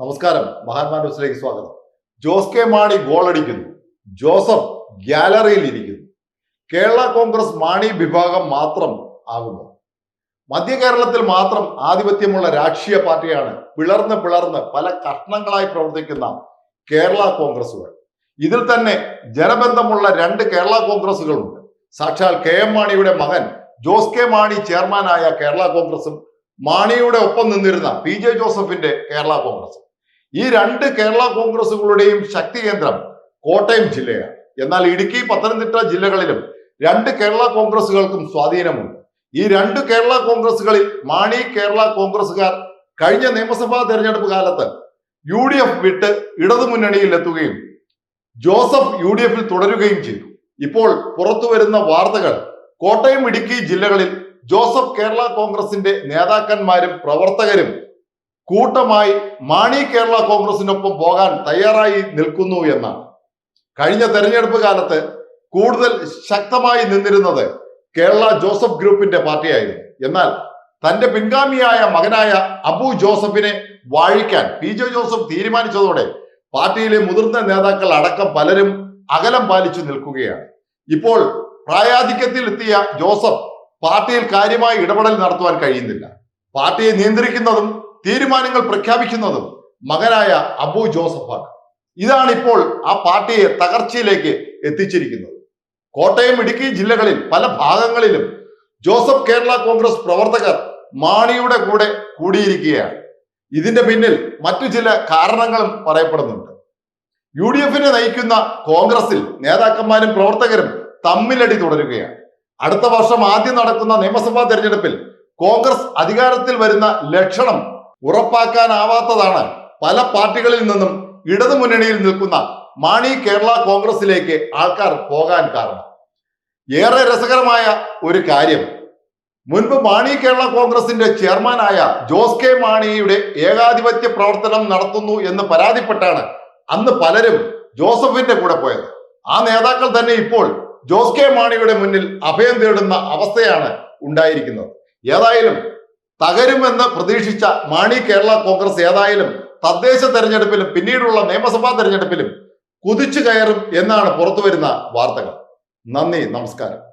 നമസ്കാരം. മഹാത്മാ ന്യൂസിലേക്ക് സ്വാഗതം. ജോസ് കെ മാണി ഗോളടിക്കുന്നു ജോസഫ് ഗ്യാലറിയിൽ ഇരിക്കുന്നു. കേരള കോൺഗ്രസ് മാണി വിഭാഗം മാത്രം ആകുന്നു. മധ്യ കേരളത്തിൽ മാത്രം ആധിപത്യമുള്ള രാഷ്ട്രീയ പാർട്ടിയാണ് പിളർന്ന് പിളർന്ന് പല കഷ്ണങ്ങളായി പ്രവർത്തിക്കുന്ന കേരള കോൺഗ്രസുകൾ. ഇതിൽ തന്നെ ജനബന്ധമുള്ള രണ്ട് കേരള കോൺഗ്രസുകളുണ്ട്. സാക്ഷാൽ കെ എം മാണിയുടെ മകൻ ജോസ് കെ മാണി ചെയർമാനായ കേരള കോൺഗ്രസും മാണിയുടെ ഒപ്പം നിന്നിരുന്ന പി ജെ ജോസഫിന്റെ കേരള കോൺഗ്രസും. ഈ രണ്ട് കേരള കോൺഗ്രസുകളുടെയും ശക്തി കേന്ദ്രം കോട്ടയം ജില്ലയാണ്. എന്നാൽ ഇടുക്കി പത്തനംതിട്ട ജില്ലകളിലും രണ്ട് കേരള കോൺഗ്രസുകൾക്കും സ്വാധീനമുണ്ട്. ഈ രണ്ട് കേരള കോൺഗ്രസുകളിൽ മാണി കേരള കോൺഗ്രസുകാർ കഴിഞ്ഞ നിയമസഭാ തെരഞ്ഞെടുപ്പ് കാലത്ത് യു ഡി എഫ് വിട്ട് ഇടതുമുന്നണിയിൽ എത്തുകയും ജോസഫ് യു ഡി എഫിൽ തുടരുകയും ചെയ്തു. ഇപ്പോൾ പുറത്തു വരുന്ന വാർത്തകൾ കോട്ടയം ഇടുക്കി ജില്ലകളിൽ ജോസഫ് കേരള കോൺഗ്രസിന്റെ നേതാക്കന്മാരും പ്രവർത്തകരും കൂട്ടമായി മാണി കേരള കോൺഗ്രസിനൊപ്പം പോകാൻ തയ്യാറായി നിൽക്കുന്നു എന്നാണ്. കഴിഞ്ഞ തെരഞ്ഞെടുപ്പ് കാലത്ത് കൂടുതൽ ശക്തമായി നിന്നിരുന്നത് കേരള ജോസഫ് ഗ്രൂപ്പിന്റെ പാർട്ടിയായിരുന്നു. എന്നാൽ തന്റെ പിൻഗാമിയായ മകനായ അബു ജോസഫിനെ വാഴിക്കാൻ പി ജെ ജോസഫ് തീരുമാനിച്ചതോടെ പാർട്ടിയിലെ മുതിർന്ന നേതാക്കൾ അടക്കം പലരും അകലം പാലിച്ചു നിൽക്കുകയാണ്. ഇപ്പോൾ പ്രായാധിക്യത്തിൽ എത്തിയ ജോസഫ് പാർട്ടിയിൽ കാര്യമായി ഇടപെടൽ നടത്തുവാൻ കഴിയുന്നില്ല. പാർട്ടിയെ നിയന്ത്രിക്കുന്നതും തീരുമാനങ്ങൾ പ്രഖ്യാപിക്കുന്നതും മകനായ അബു ജോസഫാണ്. ഇതാണ് ഇപ്പോൾ ആ പാർട്ടിയെ തകർച്ചയിലേക്ക് എത്തിച്ചിരിക്കുന്നത്. കോട്ടയം ഇടുക്കി ജില്ലകളിൽ പല ഭാഗങ്ങളിലും ജോസഫ് കേരള കോൺഗ്രസ് പ്രവർത്തകർ മാണിയുടെ കൂടെ കൂടിയിരിക്കുകയാണ്. ഇതിന്റെ പിന്നിൽ മറ്റു ചില കാരണങ്ങളും പറയപ്പെടുന്നുണ്ട്. യു ഡി എഫിനെ നയിക്കുന്ന കോൺഗ്രസിൽ നേതാക്കന്മാരും പ്രവർത്തകരും തമ്മിലടി തുടരുകയാണ്. അടുത്ത വർഷം ആദ്യം നടക്കുന്ന നിയമസഭാ തെരഞ്ഞെടുപ്പിൽ കോൺഗ്രസ് അധികാരത്തിൽ വരുന്ന ലക്ഷണം ഉറപ്പാക്കാനാവാത്തതാണ് പല പാർട്ടികളിൽ നിന്നും ഇടതു മുന്നണിയിൽ നിൽക്കുന്ന മാണി കേരള കോൺഗ്രസിലേക്ക് ആൾക്കാർ പോകാൻ കാരണം. ഏറെ രസകരമായ ഒരു കാര്യം. മുൻപ് മാണി കേരള കോൺഗ്രസിന്റെ ചെയർമാനായ ജോസ് കെ മാണിയുടെ ഏകാധിപത്യ പ്രവർത്തനം നടത്തുന്നു എന്ന് പരാതിപ്പെട്ടാണ് അന്ന് പലരും ജോസഫിന്റെ കൂടെ പോയത്. ആ നേതാക്കൾ തന്നെ ഇപ്പോൾ ജോസ് കെ മാണിയുടെ മുന്നിൽ അഭയം തേടുന്ന അവസ്ഥയാണ് ഉണ്ടായിരിക്കുന്നത്. ഏതായാലും തകരുമെന്ന് പ്രതീക്ഷിച്ച മാണി കേരള കോൺഗ്രസ് ഏതായാലും തദ്ദേശ തെരഞ്ഞെടുപ്പിലും പിന്നീടുള്ള നിയമസഭാ തെരഞ്ഞെടുപ്പിലും കുതിച്ചു കയറും എന്നാണ് പുറത്തുവരുന്ന വാർത്തകൾ. നന്ദി നമസ്കാരം.